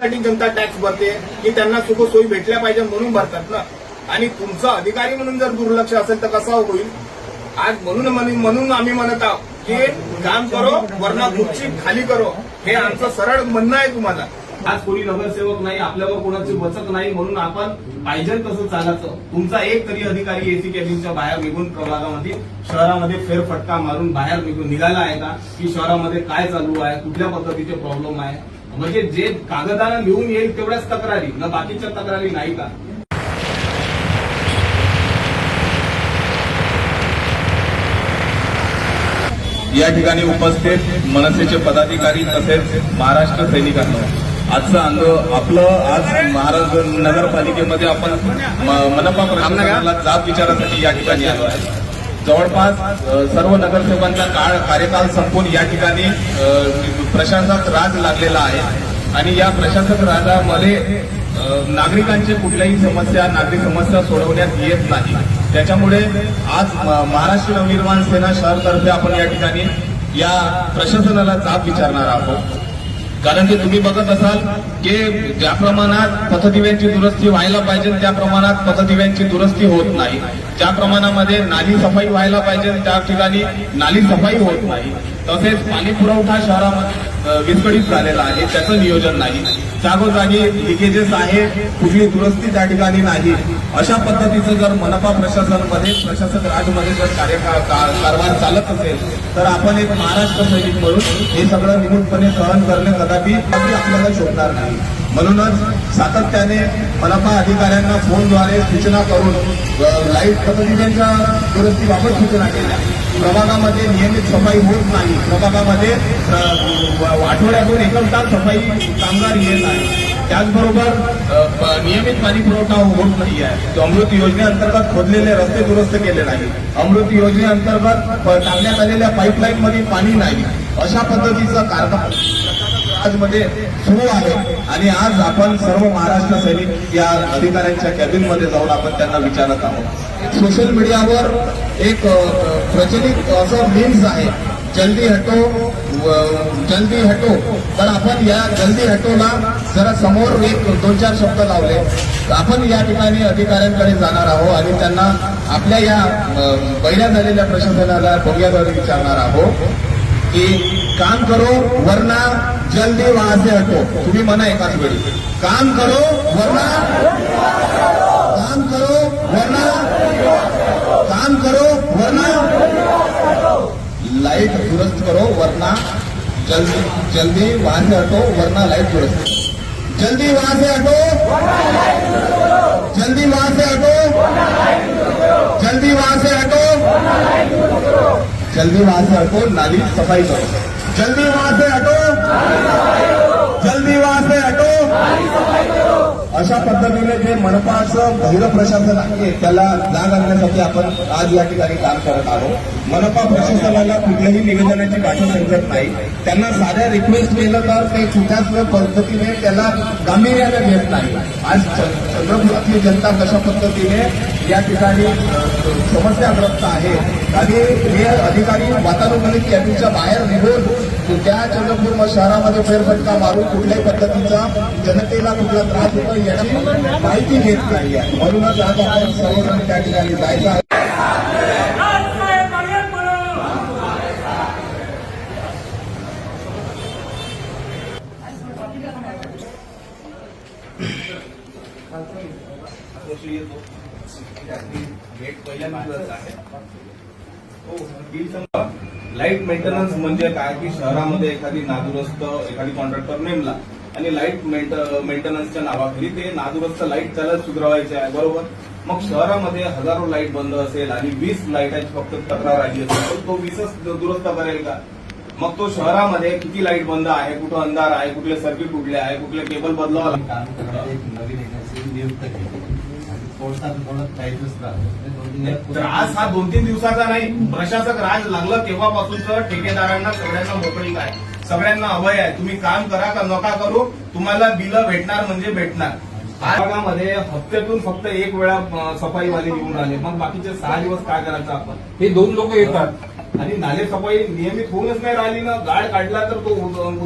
साठी जनता टॅक्स भरते की त्यांना सुखसोयी भेटल्या पाहिजे म्हणून भरतात ना? आणि तुमचा अधिकारी म्हणून जर दुर्लक्ष असेल तर कसा होईल? आज म्हणून म्हणून आम्ही म्हणत आहोत की काम करो वरना खुर्ची खाली करो. हे आमचं सरळ म्हणणं आहे तुम्हाला. आज कोणी नगरसेवक नाही आपल्यावर कोणाची बचत नाही म्हणून आपण पाहिजे तसं चालायचं. तुमचा एक तरी अधिकारी एसी कॅबिनच्या बाहेर निघून प्रभागामध्ये शहरामध्ये फेरफटका मारून बाहेर निघून निघाला आहे का? की शहरामध्ये काय चालू आहे? कुठल्या पद्धतीचे प्रॉब्लेम आहे? म्हणजे जे कागदानं लिहून येईल तेवढ्याच तक्रारी न बाकीच्या तक्रारी नाही का? या ठिकाणी उपस्थित मनसेचे पदाधिकारी तसेच महाराष्ट्र सैनिकांना आजचं अंग आपलं आज महाराष्ट्र नगरपालिकेमध्ये आपण मनपा प्रशासनाला जाब विचारासाठी या ठिकाणी आलो आहे. जवळपास सर्व नगरसेवकांचा काळ कार्यकाल संपून या ठिकाणी प्रशासक राज लागलेला आहे. आणि या प्रशासक राजामध्ये नागरिकांचे नागरिकांची कुठल्याही समस्या नागरिक समस्या सोडवण्यात येत नाही. त्याच्यामुळे आज महाराष्ट्र नवनिर्माण सेना शहरतर्फे आपण या ठिकाणी या प्रशासनाला जाब विचारणार आहोत. कारण की तुम्ही बघत असाल की ज्या प्रमाणात पथदिव्यांची दुरुस्ती व्हायला पाहिजे त्या प्रमाणात पथदिव्यांची दुरुस्ती होत नाही. ज्या प्रमाणामध्ये नाली सफाई व्हायला पाहिजे त्या ठिकाणी नाली सफाई होत नाही. तसेच पाणी पुरवठा शहरामध्ये विस्कळीत झालेला आहे त्याचं नियोजन नाही. जागोजागी लिकेजेस आहे कुठली दुरुस्ती त्या ठिकाणी नाही. अशा पद्धतीचं जर मनपा प्रशासनामध्ये प्रशासक राजमध्ये जर कार्य का- कारभार चालत असेल तर आपण एक महाराष्ट्र सैनिक म्हणून हे सगळं निमूटपणे सहन करणे कदापि आपल्याला शोधणार नाही. म्हणूनच सातत्याने मनपा अधिकाऱ्यांना फोनद्वारे सूचना करून लाइट पद्धतीच्या दुरुस्तीबाबत सूचना केल्या. प्रभागामध्ये नियमित सफाई होत नाही. प्रभागामध्ये आठवड्यातून एकच तास सफाई कामगार येत आहे त्याचबरोबर नियमित पाणी पुरवठा होत नाही आहे. अमृत योजनेअंतर्गत खोदलेले रस्ते दुरुस्त केले नाही अमृत योजनेअंतर्गत टाकण्यात आलेल्या पाईपलाईन मध्ये पाणी नाही. अशा पद्धतीचं कारभार आजमध्ये सुरू आहे. आणि आज आपण सर्व महाराष्ट्र सैनिक या अधिकाऱ्यांच्या कॅबिनमध्ये जाऊन आपण त्यांना विचारत आहोत. सोशल मीडियावर एक प्रचलित असं मीम्स आहे. जल्दी हटो जल्दी हटो. तर आपण या जल्दी हटोला जरा समोर एक दोन चार शब्द लावले. आपण या ठिकाणी अधिकाऱ्यांकडे जाणार आहोत आणि त्यांना आपल्या या पहिल्या झालेल्या प्रशासनाला भोग्याद्वारे विचारणार आहोत की काम करो वरना जल्दी वहां से हटो. तुम्ही म्हणा एकाच वेळी. काम करो वरना काम करो वरना काम करो वरना लाइट दुरुस्त करो वरना जल्दी जल्दी वहां से हटो वरना लाइट दुरुस्त जल्दी वहां से हटो। जल्दी वहां से हटो। जल्दी वहां से हटो। जल्दी वहां से हटो नाली सफाई करो। जल्दी वहां से हटो। जल्दी वहां से हटो। अशा पद्धतीने जे मनपाचं पहिलं प्रशासन आहे त्याला जाग आणण्यासाठी आपण आज या ठिकाणी काम करत आहोत. मनपा प्रशासनाला कुठल्याही निवेदनाची भाषा समजत नाही. त्यांना साध्या रिक्वेस्ट केलं तर ते कुठल्याच पद्धतीने त्याला गांभीर्याने घेत नाही. आज चंद्रपुरातली जनता कशा पद्धतीने या ठिकाणी समस्याग्रस्त आहे आणि हे अधिकारी वातानुकूलित कॅबिनच्या बाहेर निघून त्या चंद्रपूर शहरामध्ये फेरफटका मारून कुठल्याही पद्धतीचा जनतेला कुठला त्रास होतो याची माहिती घेत नाही आहे. म्हणूनच आज आपण सर्वजण त्या ठिकाणी जायचं आहे. लाइट मेंटेनन्स म्हणजे काय? की शहरामध्ये एखादी नादुरुस्त एखादी कॉन्ट्रॅक्टर नेमला. आणि लाइट मेंटेनन्सच्या नावाखाली ते नादुरुस्त लाइट त्याला सुधारायचे आहे बरोबर? मग शहरामध्ये हजारो लाइट बंद असेल आणि वीस लाईटाची फक्त तक्रार आली असेल तर तो वीसच दुरुस्त करेल का? मग तो शहरामध्ये किती लाइट बंद आहे कुठं अंधार आहे कुठले सर्किट कुठले आहे कुठले केबल बदलावं त्रास हा दोन तीन दिवसाचा नाही. प्रशासक राज लागलं तेव्हापासूनच ठेकेदारांना सगळ्यांना मोकळी आहे सगळ्यांना अभय आहे. तुम्ही काम करा का नका करू? तुम्हाला बिलं भेटणार म्हणजे भेटणार. भागामध्ये हप्त्यातून फक्त एक वेळा सफाईवाले येऊन राहिले मग बाकीचे सहा दिवस काय करायचं आपण? हे दोन लोक येतात. आणि नाले सफाई नियमित होऊनच नाही राहिली ना. गाड काढला तर तो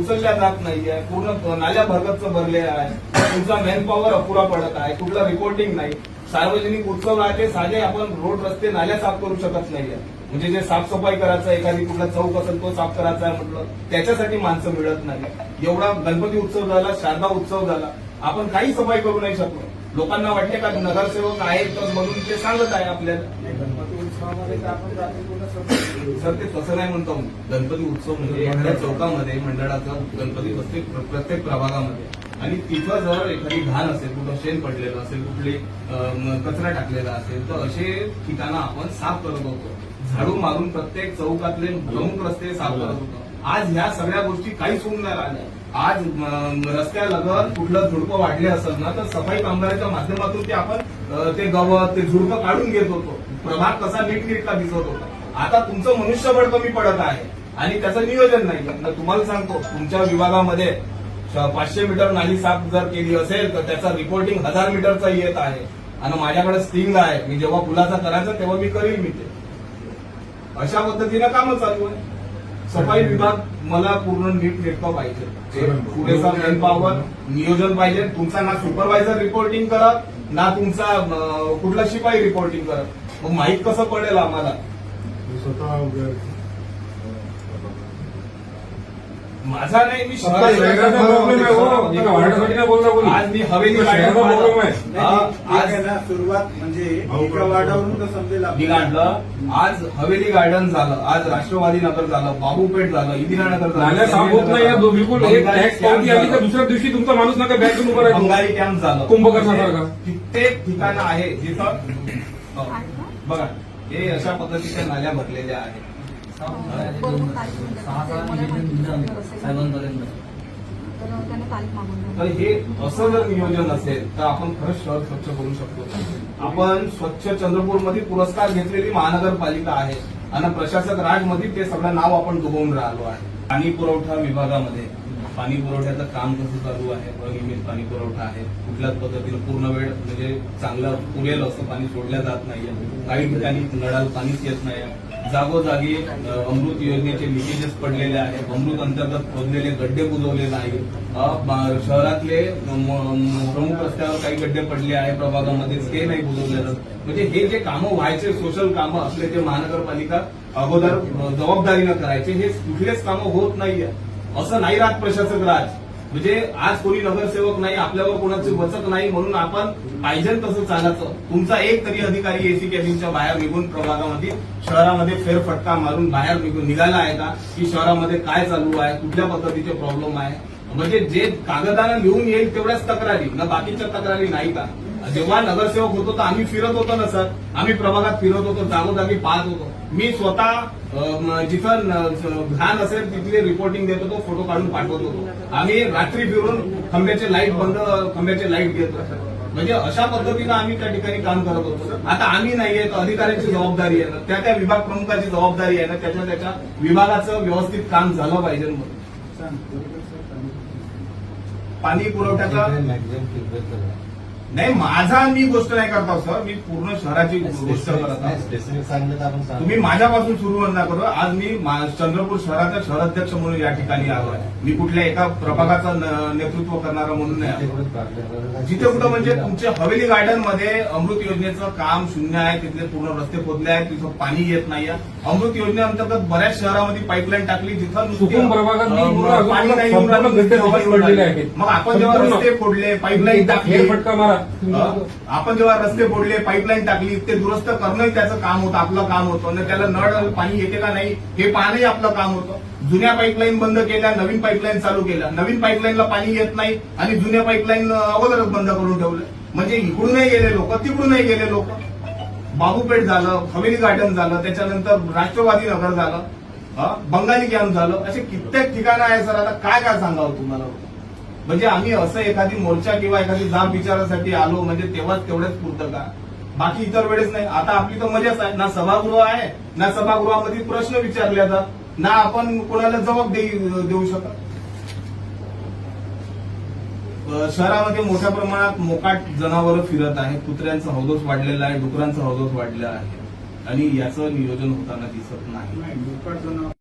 उचलल्या जात नाहीये. पूर्ण नाल्या भरगतच भरले आहे. तुमचा मॅन पॉवर अपुरा पडत आहे. कुठलं रिपोर्टिंग नाही. सार्वजनिक उत्सव राहते साधे आपण रोड रस्ते नाल्या साफ करू शकत नाहीये. म्हणजे जे साफसफाई करायचं एखादी कुठला चौक असेल तो साफ करायचा म्हटलं त्याच्यासाठी माणसं मिळत नाही. एवढा गणपती उत्सव झाला शारदा उत्सव झाला आपण काही सफाई करू नाही शकलो. लोकांना वाटते का नगरसेवक आहेत तर म्हणून ते सांगत आहे आपल्याला. गणपती उत्सवामध्ये आपण सर ते तसं नाही म्हणतो गणपती उत्सव म्हणजे एखाद्या चौकामध्ये मंडळाचा गणपती बसते प्रत्येक प्रभागामध्ये. आणि तिथं जर एखादी घाण असेल कुठं शेण पडलेलं असेल कुठले कचरा टाकलेला असेल तर असे ठिकाणं आपण साफ करत होतो. झाडू मारून प्रत्येक चौकातले प्रमुख रस्ते साफ करत होतो. आज ह्या सगळ्या गोष्टी काहीच होऊन नाही राहिल्या. आज रस्त्यालगत कुठलं झुडपं वाढले असेल ना तर सफाई कामगाराच्या माध्यमातून ते आपण ते गवत ते झुडपं काढून घेत होतो. प्रभाग कसा नीटनेटका दिसत होता. आता तुमचं मनुष्यबळ कमी पडत आहे आणि त्याचं नियोजन नाही. तुम्हाला सांगतो तुमच्या विभागामध्ये पाचशे मीटर नाली साफ जर केली असेल तर त्याचा रिपोर्टिंग हजार मीटरचा येत आहे. आणि माझ्याकडे स्टिंग आहे. मी जेव्हा पुलाचा करायचं तेव्हा मी करील मी ते. अशा पद्धतीनं कामं चालू आहे. सफाई विभाग मला पूर्ण नीट नेटका पाहिजे. पुरेसा मॅन पॉवर नियोजन पाहिजे. तुमचा ना सुपरवायझर रिपोर्टिंग करत ना तुमचा कुठला शिपाई रिपोर्टिंग करत. मग माहीत कसं पडेल आम्हाला? माझा नाही मी हो. आज मी हवेली हा, सुरुवात म्हणजे आज हवेली गार्डन झालं. आज राष्ट्रवादी नगर झालं. बाबूपेठ झालं. इंदिरानगर झालं. होत नाही. बिलकुल. दुसऱ्या दिवशी तुमचा माणूस नका बॅग घेऊन उभा बंगाली कॅम्प झालं. कुंभकर्णासारखा. कित्येक ठिकाणं आहे जिथं. बघा हे अशा पद्धतीच्या नाल्या भरलेल्या आहेत. हे असं जर नियोजन असेल तर आपण खरंच शहर स्वच्छ करू शकतो. आपण स्वच्छ चंद्रपूरमध्ये पुरस्कार घेतलेली महानगरपालिका आहे आणि प्रशासक राजमध्ये ते सगळं नाव आपण दुबवून राहिलो आहे. पाणी पुरवठा विभागामध्ये पाणी पुरवठ्याचं काम कसं चालू आहे? अनियमित पाणी पुरवठा आहे. कुठल्याच पद्धतीनं पूर्ण वेळ म्हणजे चांगलं पुरेल असं पाणी सोडल्या जात नाहीये. काही ठिकाणी नळाला पाणीच येत नाही जागोजागी अमृत योजनेचे लिकेजेस पडलेले आहेत. अमृत अंतर्गत खोदलेले गड्डे बुजवले नाही शहरातले प्रमुख रस्त्यावर काही गड्डे पडले आहे प्रभागामध्ये ते नाही बुजवले जात. म्हणजे हे जे कामं व्हायचे सोशल कामं असले ते महानगरपालिका अगोदर जबाबदारीनं करायचे. हे कुठलेच कामं होत नाहीये. असं नाही राहत प्रशासक राज. म्हणजे आज कोणी नगरसेवक नाही आपल्यावर कोणाची वचक नाही म्हणून आपण पाहिजे तसं चालायचं. तुमचा एक तरी अधिकारी एसी कॅबिनच्या बाहेर निघून प्रभागामध्ये शहरामध्ये फेरफटका मारून बाहेर निघून निघाला आहे का? की शहरामध्ये काय चालू आहे? कुठल्या पद्धतीचे प्रॉब्लेम आहे? म्हणजे जे कागदानं लिहून येईल तेवढ्याच तक्रारी ना बाकीच्या तक्रारी नाही का? जेव्हा नगरसेवक होतो तर आम्ही फिरत होतो ना सर. आम्ही प्रभागात फिरत होतो जागोजागी पाहत होतो. मी स्वतः जिथं घाण असेल तिथले रिपोर्टिंग देत होतो फोटो काढून पाठवत होतो. आम्ही रात्री फिरून खंब्याचे लाइट बंद खंब्याचे लाइट घेत होतो. म्हणजे अशा पद्धतीनं आम्ही त्या ठिकाणी काम करत होतो. आता आम्ही नाहीये तर अधिकाऱ्यांची जबाबदारी आहे ना. त्या त्या विभाग प्रमुखाची जबाबदारी आहे ना. त्याच्या त्याच्या विभागाचं व्यवस्थित काम झालं पाहिजे म्हणून. पाणी पुरवठ्याचा नाही माझा मी गोष्ट नाही करत सर मी पूर्ण शहराची गोष्ट करत आहे. तुम्ही माझ्यापासून सुरू नका करू आज मी चंद्रपूर शहराचा शहराध्यक्ष म्हणून या ठिकाणी आलो आहे मी कुठल्या एका प्रभागाचं न- नेतृत्व करणारा म्हणून नाही जिथे कुठे म्हणजे तुमच्या हवेली गार्डनमध्ये अमृत योजनेचं काम शून्य आहे तिथले पूर्ण रस्ते खोदले आहेत तिथं पाणी येत नाही अमृत योजनेअंतर्गत बऱ्याच शहरामध्ये पाईपलाईन टाकली जिथं पाणी नाही. मग आपण जेव्हा. रस्ते फोडले पाईपलाईन टाकली फेरफटका मारा? आपण जेव्हा रस्ते फोडले पाईपलाईन टाकली ते दुरुस्त करणंही त्याचं काम होतं आपलं काम होतं. त्याला नळ पाणी येते का नाही हे पाहणंही आपलं काम होतं. जुन्या पाईपलाईन बंद केल्या नवीन पाईपलाईन चालू केल्या. नवीन पाईपलाईनला पाणी येत नाही आणि जुन्या पाईपलाईन अगोदरच बंद करून ठेवलं. म्हणजे इकडूनही गेले लोक तिकडूनही गेले लोक. बाबूपेठ झालं हवेली गार्डन झालं त्याच्यानंतर राष्ट्रवादी नगर झालं बंगाली कॅम्प झालं. असे कित्येक ठिकाणं आहे सर. आता काय काय सांगावं तुम्हाला? म्हणजे आम्ही असं एखादी मोर्चा किंवा एखादी जाब विचारासाठी आलो म्हणजे तेव्हाच तेवढेच पुरतं का? बाकी इतर वेळेस नाही. आता आपली तर मजाच आहे. ना सभागृह आहे ना सभागृहामध्ये प्रश्न विचारले जातात. ना आपण कोणाला जबाब देऊ शकत. शहरामध्ये मोठ्या प्रमाणात मोकाट जनावरं फिरत आहे कुत्र्यांचा हौदोस वाढलेला आहे डुकरांचा हौदोस वाढलेला आहे. आणि याचं नियोजन होताना दिसत नाही. मोकाट जनावर